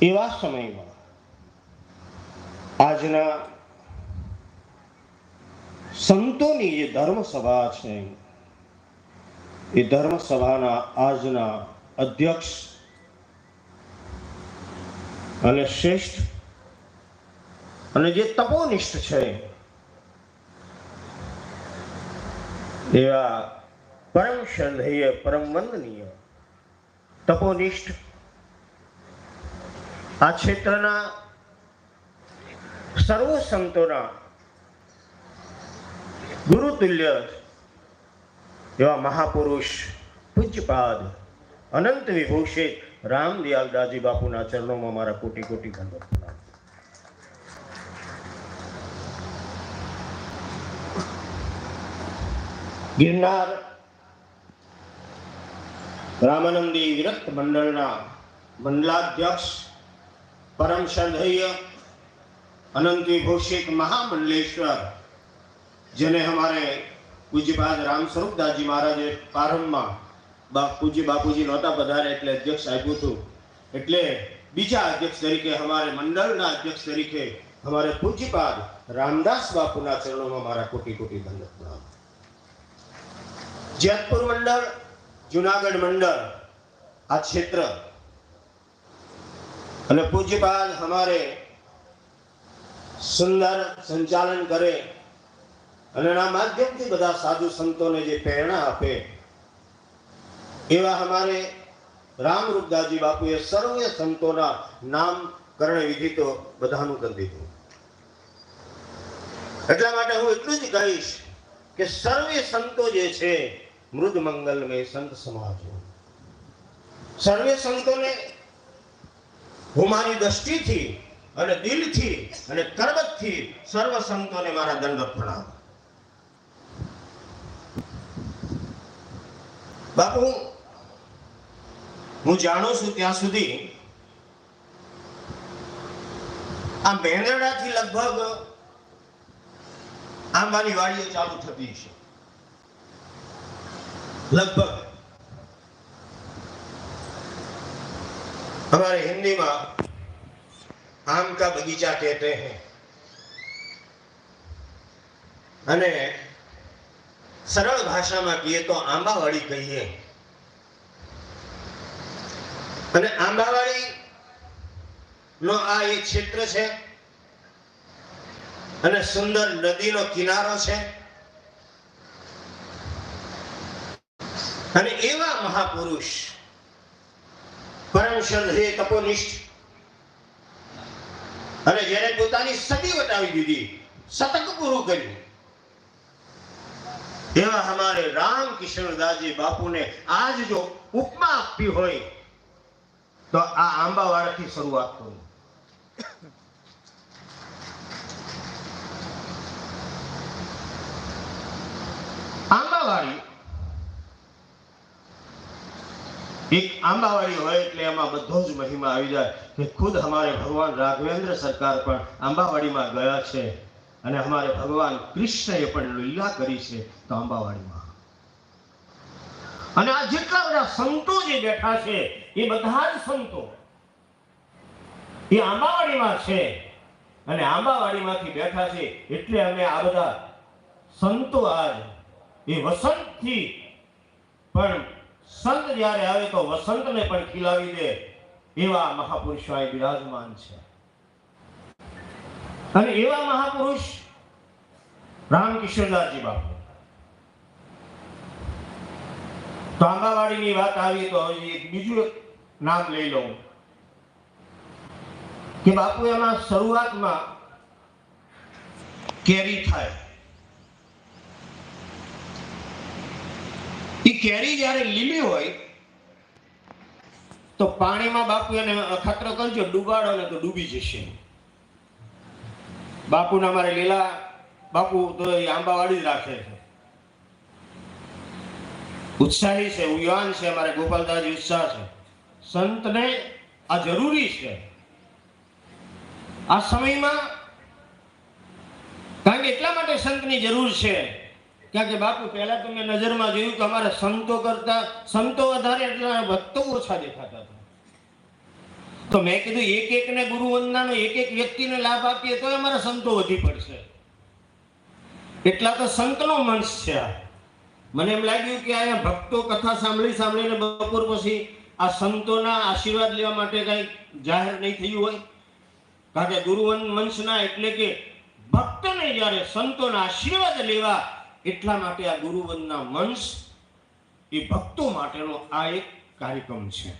એવા સમયમાં આજના સંતોની જે ધર્મ સભા છે, એ ધર્મ સભાના આજના અધ્યક્ષ અને શ્રેષ્ઠ અને જે તપોનિષ્ઠ છે, એવા પરમ શ્રદ્ધેય, પરમ વંદનીય તપોનિષ્ઠ આ ક્ષેત્રના સર્વ સંતોના ગુરુતુલ્ય એવા મહાપુરુષ પૂજ્યપાદ અનંત વિભૂષિત રામદયાલ દાજી બાપુના ચરણોમાં મારા કોટી કોટી પ્રણામ. ગિરનાર રામાનંદી વિરક્ત મંડળના મંડલાધ્યક્ષ પરમ શ્રદ્ધેય અનંત વિભૂષિત મહામંડલેશ્વર, જેને અમારે પૂજ્યપાદ રામ સ્વરૂપદાસજી મહારાજે પ્રારંભમાં બા પૂજ્ય બાપુજી નહોતા પધારે એટલે અધ્યક્ષ આપ્યું હતું. એટલે બીજા અધ્યક્ષ તરીકે અમારે મંડળના અધ્યક્ષ તરીકે અમારે પૂજ્યપાદ રામદાસ બાપુના ચરણોમાં મારા કોટી કોટી દંડક પ્રણામ જેતપુર મંડળ, જુનાગઢ મંડળ, આ ક્ષેત્ર અને પૂજ્યપાદ અમારે સુંદર સંચાલન કરે અને એના માધ્યમથી બધા સાધુ સંતોને જે પ્રેરણા આપે, એવા અમારે રામરૂપદાસજી બાપુએ સર્વે સંતોના નામકરણ વિધિ તો બધાનું કરી દીધું. એટલા માટે હું એટલું જ કહીશ કે સર્વે સંતો જે છે મૃદ મંગલમય સંત સમાજ. સર્વે સંતોને હું મારી દ્રષ્ટિથી અને દિલથી અને કરબતથી સર્વ સંતોને મારા દંડ પ્રણામ. બાપુ, હું જાણું છું ત્યાં સુધી આ મેંદરડાથી લગભગ આંબાની વાડીઓ ચાલુ થતી છે લગભગ. हमारे हिंदी में आम का बगीचा कहते हैं અને સરળ ભાષામાં કહીએ તો આંબાવાડી કહીએ અને આંબાવાડી નો આ એક ક્ષેત્ર છે અને સુંદર નદીનો કિનારો છે અને એવા મહાપુરુષ પરમ શ્રદ્ધેય તપોનિષ્ઠ. અને જેને પોતાની સદી વટાવી દીધી શતક પૂરું કર્યું. એવા અમારે રામ કિશોરદાસજી બાપુને આજ જો ઉપમા આપવી હોય, તો આ આંબાવાડાથી શરૂઆત કરું. આંબાવાડી એક આંબાવાડી હોય એટલે એમાં બધો જ મહિમા આવી જાય કે ખુદ અમારે ભગવાન રાઘવેન્દ્ર સરકાર પણ આંબાવાડીમાં ગયા છે અને અમારે ભગવાન કૃષ્ણએ પણ લીલા કરી છે તો આંબાવાડીમાં. અને આ જેટલા બધા સંતો જે બેઠા છે, એ બધા જ સંતો એ આંબાવાડીમાં છે. અને આંબાવાડીમાંથી બેઠા છે એટલે અમે આ બધા સંતો આજ એ વસંતથી પણ સંત જ્યારે આવે તો વસંતને પણ ખીલાવી દે એવા મહાપુરુષો અહીં બિરાજમાન છે. અને એવા મહાપુરુષ રામકિશોરદાસજી બાપુ. તો આંબાવાડીની વાત આવી તો હવે એક બીજું એક નામ લઈ લઉં. કે બાપુ, એમાં શરૂઆતમાં કેરી થાય. એ કેરી જ્યારે લીલી હોય, તો પાણીમાં બાપુ એને ખતરો કરજો, ડૂબાડો ને તો ડૂબી જશે. બાપુના મારે લીલા બાપુ તો એ આંબાવાડી જ રાખે છે. ઉત્સાહી છે યુવાન છે, અમારે ગોપાલદાસજી ઉત્સાહ છે. સંતને આ જરૂરી છે. આ સમયમાં કારણ કે એટલા માટે સંતની જરૂર છે. કારણ કે બાપુ, પહેલા તો મેં નજરમાં જોયું કે અમારા સંતો કરતા, સંતો વધારે એટલે ભક્તો ઓછા દેખાતા હતા. તો મેં કીધું, એક એકને ગુરુ વંદનાનો, એક એક વ્યક્તિને લાભ આપીએ તો અમારા સંતો વધી પડશે. એટલા તો સંતનો મંશ છે મને એમ લાગ્યું કે અહીંયા ભક્તો કથા સાંભળી સાંભળીને બપોર પછી આ સંતોના આશીર્વાદ લેવા માટે કઈ જાહેર નહીં થયું હોય. કારણ કે ગુરુવન મંશના એટલે કે ભક્તોને જ્યારે સંતોના આશીર્વાદ લેવા એટલા માટે આ ગુરુવંદના મંચ એ ભક્તો માટેનો આ એક કાર્યક્રમ છે.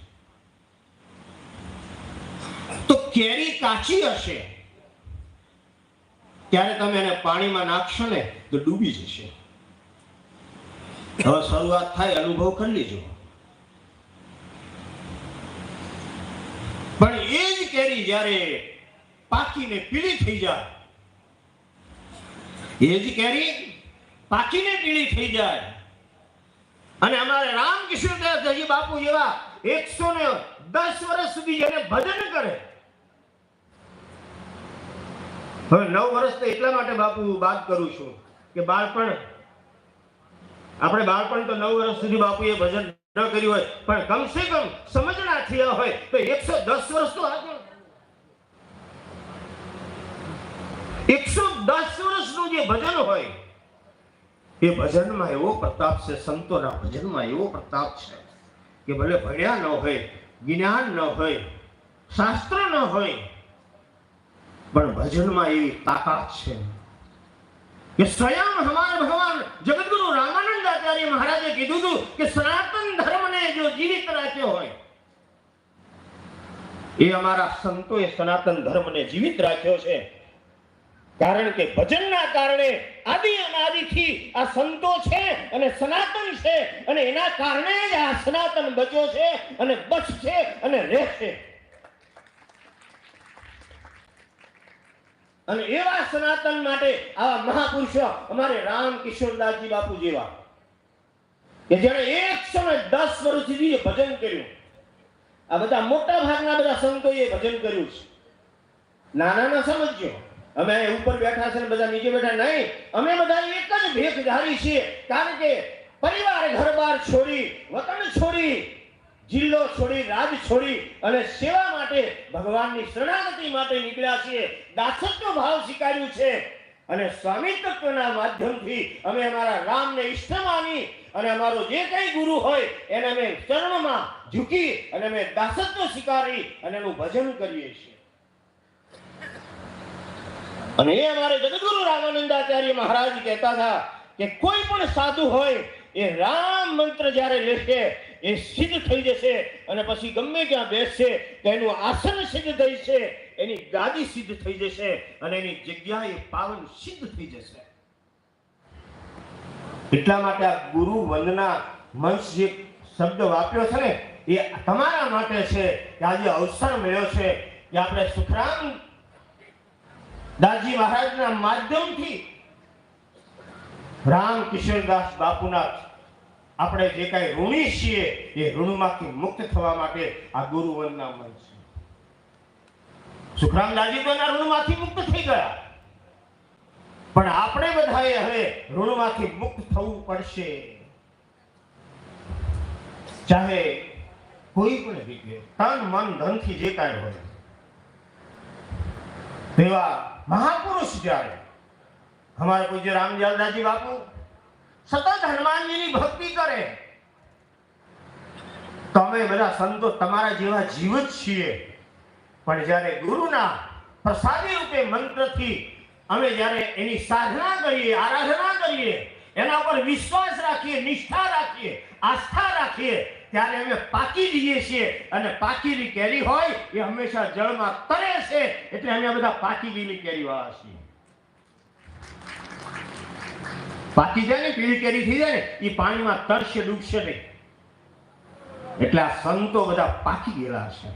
તો કેરી કાચી હશે, ત્યારે તમે એને પાણીમાં નાખશો ને તો ડૂબી જશે. હવે શરૂઆત થાય, અનુભવ કરી લેજો. પણ એ જ કેરી જ્યારે પાકીને પીળી થઈ જાય, એ જ કેરી પાકીને પીળી થઈ જાય. અને અમારે રામકૃષ્ણદાસજી બાપુ જેવા એકસો ને દસ વર્ષ સુધી જેને ભજન કરે. હવે નવ વર્ષ તો એટલા માટે બાપુ વાત કરું છું કે બાળપણ, આપણે બાળપણ તો નવ વર્ષ સુધી બાપુએ ભજન ન કર્યું હોય, પણ કમસે કમ સમજણા થયા હોય તો એકસો દસ વર્ષ તો આગળ. એકસો દસ વર્ષનું જે ભજન હોય એ ભજનમાં એવો પ્રતાપ છે, સંતોના ભજનમાં એવો પ્રતાપ છે કે ભલે ભણ્યા ન હોય, જ્ઞાન ન હોય, શાસ્ત્ર ન હોય, પણ ભજનમાં એવી તાકાત છે કે સ્વયં હમાર ભગવાન જગદગુરુ રામાનંદ આચાર્ય મહારાજે કીધું હતું કે સનાતન ધર્મને જો જીવિત રાખ્યો હોય, એ અમારા સંતોએ સનાતન ધર્મને જીવિત રાખ્યો છે. કારણ કે ભજનના કારણે આદિ અનાદિથી આ સંતો છે અને સનાતન છે અને એના કારણે જ આ સનાતન બચ્યો છે અને બચશે અને રહેશે. અને એવા સનાતન માટે આવા મહાપુરુષો અમારે રામ કિશોરદાસજી બાપુ જેવા કે જેણે એકસો ને દસ વર્ષ સુધી ભજન કર્યું. આ બધા મોટા ભાગના બધા સંતોએ ભજન કર્યું છે. નાના ના સમજજો. અમે ઉપર બેઠા છે બધા નીચે બેઠા, નહીં, અમે બધા એક જ ભેખધારી છીએ. કારણ કે પરિવાર ઘરબાર છોડી, વતન છોડી, જિલ્લો છોડી, રાજ છોડી અને સેવા માટે ભગવાનની શરણાગતિ માટે નીકળ્યા છીએ. દાસત્વ ભાવ સ્વીકાર્યું છે. અને સ્વામિત્વના માધ્યમથી અમે અમારા રામને ઈષ્ટ માની અને અમારો જે કંઈ ગુરુ હોય એને અમે ચરણમાં ઝૂકી અને અમે દાસત્વ સ્વીકારી અને એનું ભજન કરીએ છીએ. અને એ અમારે જગદગુરુ રામાનંદાચાર્ય મહારાજ કહેતા હતા કે કોઈ પણ સાધુ હોય, એ રામ મંત્ર જ્યારે લેશે, એ સિદ્ધ થઈ જશે અને પછી ગમે ત્યાં બેસશે, તો એનું આસન સિદ્ધ થઈ છે એની ગાદી સિદ્ધ થઈ જશે અને એની જગ્યા એ પાવન સિદ્ધ થઈ જશે. એટલા માટે આ ગુરુ વંદના મંચ જે શબ્દ વાપર્યો છે ને, એ તમારા માટે છે કે આજે અવસર મળ્યો છે કે આપણે સુખરામ દાસજી મહારાજના માધ્યમથી રામ કિશોરદાસ બાપુના આપણે જે કાંઈ ઋણી છીએ, એ ઋણમાંથી મુક્ત થવા માટે આ ગુરુ વંદના મંચ છે. સુખરામ દાદી તો એના ઋણમાંથી મુક્ત થઈ ગયા. પણ આપણે બધાએ હવે ઋણમાંથી મુક્ત થવું પડશે. ચાહે કોઈ પણ રીતે, તન મન ધનથી જે કાંઈ હોય. તેવા મહાપુરુષ જ્યારે અમારે પૂજ્ય રામજલદાસજી બાપુ સતત હનુમાનજીની ભક્તિ કરે તો અમે બધા સંતો તમારા જેવા જીવ જ છીએ. પણ જ્યારે ગુરુના પ્રસાદી રૂપે મંત્રથી અમે જ્યારે એની સાધના કરીએ, આરાધના કરીએ, એના પર વિશ્વાસ રાખીએ, નિષ્ઠા રાખીએ, આસ્થા રાખીએ ત્યારે અમે પાકી જઈએ છીએ. અને પાકીની કેરી હોય એ હંમેશા જળમાં તરે છે. એટલે અમે બધા પાકી ગયેલી કેરી વાળા છીએ. પાકી જાય ને, પીળી કેરી થઈ જાય ને, એ પાણીમાં તરશે, ડૂબશે નહીં. એટલે આ સંતો બધા પાકી ગયેલા છે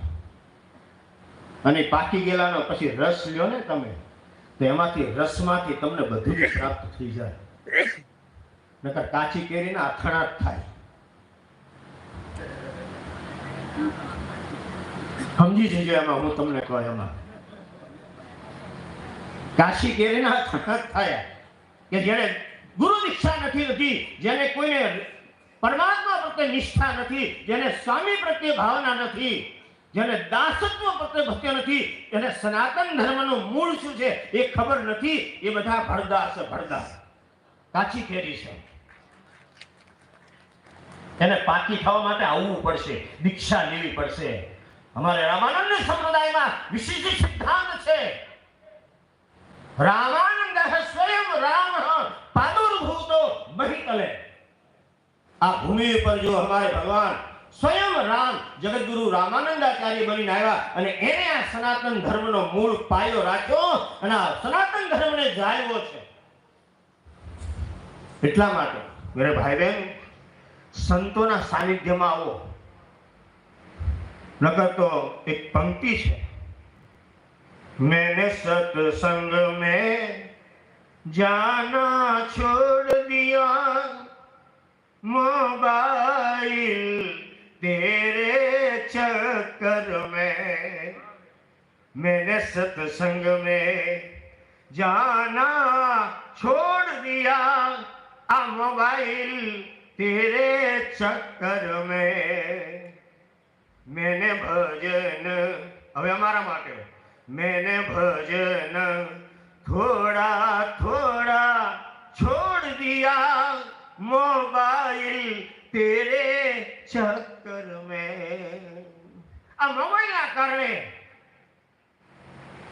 અને પાકી ગયેલાનો પછી રસ લ્યો ને તમે, તો એમાંથી રસમાંથી તમને બધું જ પ્રાપ્ત થઈ જાય. નકર કાચી કેરીના અથાણા થાય. સમજી જજો એમાં હું તમને કહું એમાં. કાશી કેરીના અથાણા થયા કે જેને ગુરુ દીક્ષા નથી હતી જેને કોઈને પરમાત્મા પ્રત્યે નિષ્ઠા નથી, જેને સ્વામી પ્રત્યે ભાવના નથી, જેને દાસત્વ પ્રત્યે ભક્તિ નથી, એને સનાતન ધર્મનું મૂળ શું છે એ ખબર નથી, એ બધા ભરદાસ ભરદાસ. કાચી કેરી છે. એને પાકી થવા માટે આવવું પડશે, દીક્ષા લેવી પડશે. અમારે રામાનંદ સંપ્રદાયમાં વિશિષ્ટ સિદ્ધાંત છે. રામાનંદ સ્વયં રામ પાદુર્ભૂતો મહિતલે. આ ભૂમિ પર જો અમારે ભગવાન સ્વયં રામ જગતગુરુ રામાનંદાચાર્ય બનીને આવ્યા અને એને આ સનાતન ધર્મનો મૂળ પાયો રાખ્યો અને આ સનાતન ધર્મને જાળવ્યો છે. એટલા માટે, મેરે ભાઈ બહેન સંતોના સાનિધ્યમાં આવો નકર તો એક પંક્તિ છે मैंने सत्संग में जाना छोड़ दिया मोबाइल तेरे चक्कर में मैंने सत्संग में जाना छोड़ दिया आ मोबाइल તેરે ચક્કર મેં મેને ભજન હવે અમારા માટે. મેને ભજન થોડા થોડા છોડ દિયા મોબાઈલ તેરે ચક્કર મેં આ મોબાઈલના કારણે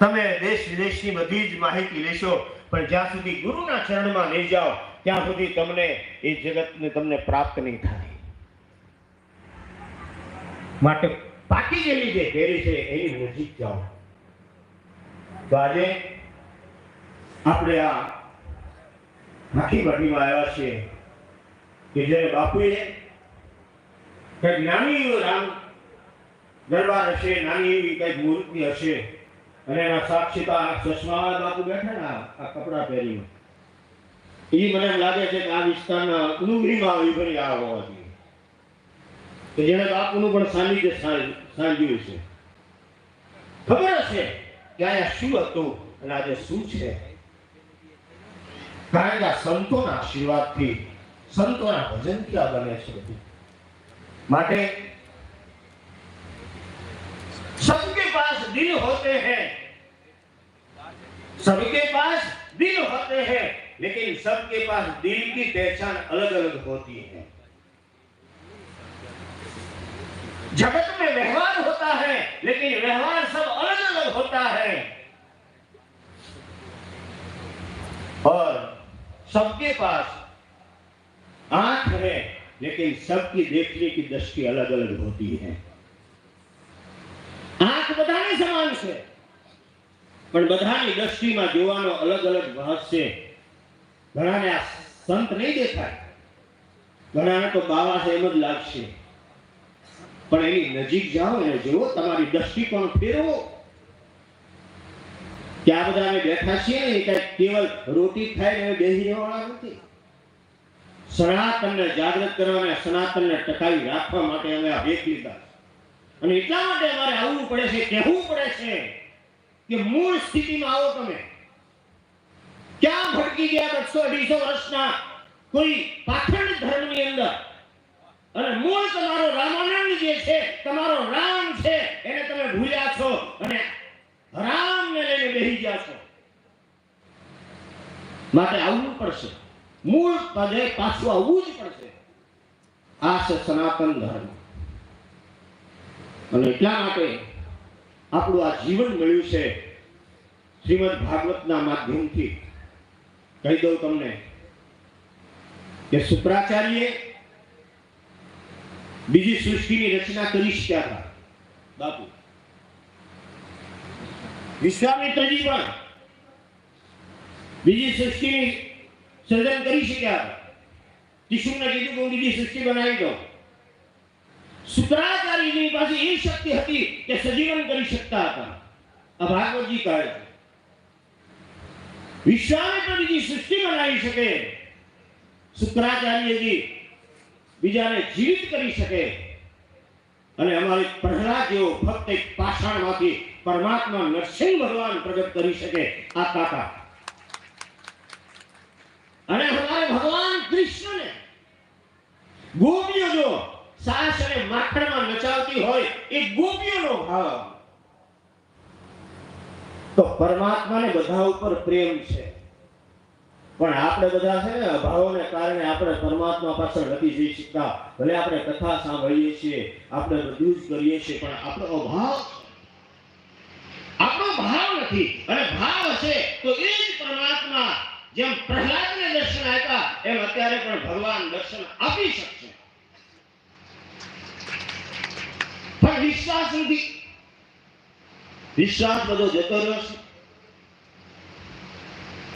તમે દેશ વિદેશની બધી જ માહિતી લેશો પણ જ્યાં સુધી ગુરુના ચરણમાં નહીં જાઓ, ત્યાં સુધી તમને એ જગતને તમને પ્રાપ્ત નહીં થાય. માટે પાકી ગયેલી જે ફેરી છે, એની નજીક જાઓ. તો આજે આપણે આ નાખી ભટ્ટીમાં આવ્યા છીએ કે જ્યારે બાપુએ કંઈક નાની એવું રામ દરબાર હશે, નાની એવી કંઈક મૂર્તિ હશે અને એના સાક્ષી તો આ ચશ્માવાળા બાપુ બેઠા ને આ આ કપડાં પહેરીને એ મને એમ લાગે છે કે આ વિસ્તારના ઉનુગરીમાં આવી ફરી આ હોવા જોઈએ કે જેણે બાપુનું પણ સાનિધ્ય સાં- સાંજ્યું છે ખબર હશે કે અહીંયા શું હતું અને આજે શું છે કારણ કે આ સંતોના આશીર્વાદથી સંતોના ભજનથી આ બને છે બધું. માટે सबके पास दिल होते हैं सबके पास दिल होते हैं, लेकिन सबके पास दिल की पहचान अलग अलग होती है। जगत में व्यवहार होता है, लेकिन व्यवहार सब अलग अलग होता है। और सबके पास आँख है, लेकिन सबकी देखने की दृष्टि अलग अलग होती है। आँख बताने समान से પણ બધાની દ્રષ્ટિમાં જોવાનો અલગ અલગ ભાવ છે. ઘણાને આ સંત નહીં દેખાય. ઘણાને તો બાવા છે એમ જ લાગશે. પણ એની નજીક જાઓ એને જુઓ, તમારી દ્રષ્ટિકોણ ફેરવો. કે આ બધા અમે બેઠા છીએ ને, એ કેવલ રોટી ખાઈને અમે બેસી રહેવાના નથી. સનાતનને જાગૃત કરવા અને સનાતનને ટકાવી રાખવા માટે અમે આ ભેટ લીધા અને એટલા માટે અમારે આવવું પડે છે, કહેવું પડે છે. કે મૂળ સ્થિતિમાં આવો તમે. ક્યાં ભટકી ગયા બસો અઢીસો વર્ષના કોઈ પાખંડ ધર્મની અંદર? અને મૂળ તમારો રામાનંદ જે છે, તમારો રામ છે, એને તમે ભૂલ્યા છો અને રામને લઈને બેહી ગયા છો. માટે આવવું પડશે. મૂળ પદે પાછું આવવું જ પડશે. આ છે સનાતન ધર્મ. અને એટલા માટે આપણું આ જીવન મળ્યું છે શ્રીમદ ભાગવતના માધ્યમથી. કહી દઉં તમને કે શુક્રાચાર્ય બીજી સૃષ્ટિની રચના કરી શક્યા હતા. બાપુ. વિશ્વામિત્રજી પણ બીજી સૃષ્ટિની સર્જન કરી શક્યા હતા. કિશુને કીધું કે હું બીજી સૃષ્ટિ બનાવી દઉં. શુક્રાચાર્યની પાસે એ શક્તિ હતી કે સજીવન કરી શકતા હતા. આ ભાગવતજી કહે છે. વિશ્વામિત્ર સૃષ્ટિ બનાવી શકે. શુક્રાચાર્યજી બીજાને જીવિત કરી શકે. અને અમારે પ્રહલાદ જેવો ફક્ત એક પાષાણમાંથી પરમાત્મા નરસિંહ ભગવાન પ્રગટ કરી શકે. આ કાકા. અને અમારે ભગવાન કૃષ્ણ ને ગોપીઓ જો સાસ અને માખણમાં નચાવતી હોય એ ગોપીઓનો ભાવ. તો પરમાત્માને બધા ઉપર પ્રેમ છે. પણ આપણે બધા છે ને અભાવોને કારણે આપણે પરમાત્મા પાછળ નથી જઈ શકતા. ભલે આપણે કથા સાંભળીએ છીએ આપણે બધું જ કરીએ છીએ પણ આપણો અભાવ આપણો ભાવ નથી. અને ભાવ હશે તો એ જ પરમાત્મા જેમ પ્રહલાદને દર્શન આપ્યા એમ અત્યારે પણ ભગવાન દર્શન આપી શકશે. પણ વિશ્વાસ નથી વિશ્વાસ બધો જતો રહ્યો છે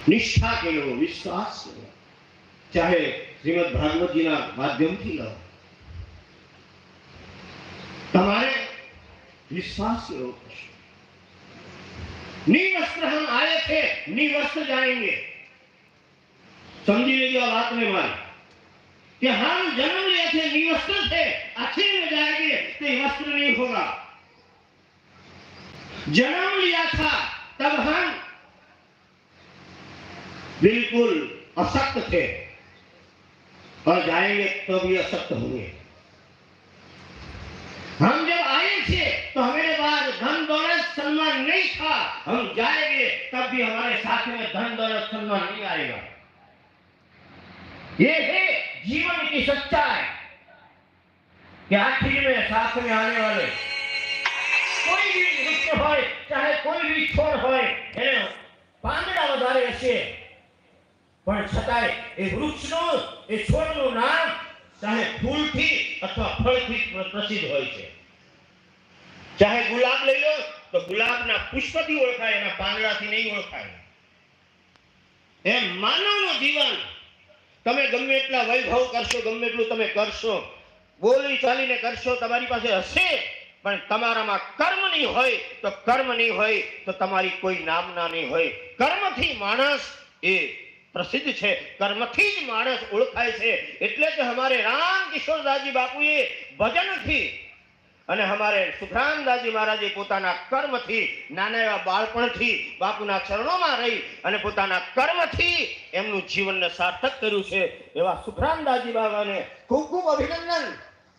નિષ્ઠા કેળવો વિશ્વાસ કેળવો ચાહે શ્રીમદ ભાગવતજીના માધ્યમથી લો તમારે વિશ્વાસ કેળવો પડશે નિવસ્ત્ર हम आए थे निवस्त्र जाएँगे समझी लीजिए बात में मारी कि हम जन्म लिए थे, निवस्त्र थे अच्छे में जाएँगे तो वस्त्र नहीं होगा। जन्म लिया था, तब हम बिल्कुल असक्त थे। और जाएँगे तो भी अशक्त होंगे। हम जब आए थे तो हमारे पास धन दौलत सम्मान नहीं था। हम जाएँगे, तब भी हमारे साथ में धन दौलत सम्मान नहीं आएगा। ये है जीवन की सच्चाई कि आखिर में साथ में आने वाले કોઈ બી વૃક્ષ હોય ચાહે કોઈ બી છોડ હોય એને પાંદડા વધારે હશે પણ છતાંય એ વૃક્ષનું એ છોડનું નામ ચાહે ફૂલથી અથવા ફળથી પ્ર- પ્રસિદ્ધ હોય છે ચાહે ગુલાબ લઈ લો તો ગુલાબના પુષ્પથી ઓળખાય એના પાંદડાથી નહીં ઓળખાય એમ માનવનું જીવન તમે ગમે એટલા વૈભવ કરશો, ગમે એટલું તમે કરશો, બોલી ચાલીને કરશો, તમારી પાસે હશે. પણ તમારામાં કર્મ નહીં હોય, તો કર્મ નહીં હોય, તો તમારી કોઈ નામના નહીં હોય. કર્મથી માણસ એ પ્રસિદ્ધ છે. કર્મથી જ માણસ ઓળખાય છે. એટલે કે અમારે રામ કિશોરદાસજી બાપુએ ભજનથી અને હમારે સુખરામદાસજી મહારાજે પોતાના કર્મથી, નાના એવા બાળપણથી બાપુના ચરણોમાં રહી અને પોતાના કર્મથી એમનું જીવનને સાર્થક કર્યું છે એવા સુખરામદાસજી બાબાને ખૂબ ખૂબ અભિનંદન.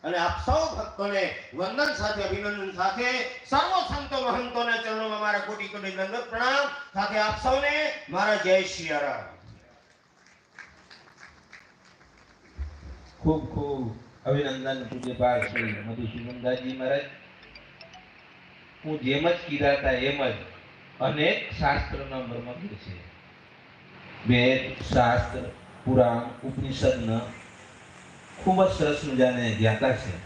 અને આપ સૌ ભક્તોને વંદન સાથે, અભિનંદન સાથે, સર્વ સંતો મહંતોના ચરણોમાં મારા કોટી કોટી દંડક પ્રણામ. સાથે આપ સૌને મારા જય સિયારામ ખૂબ ખૂબ અભિનંદન પૂજ્યપાલ શ્રી મધુસૂદનદાસજી મહારાજ. હું જેમ જ કીધા હતા એમ જ અનેક શાસ્ત્રના મર્મજ્ઞ છે. વેદ, શાસ્ત્ર, પુરાણ, ઉપનિષદના ખૂબ જ સરસ મજાને જ્ઞાતા છે.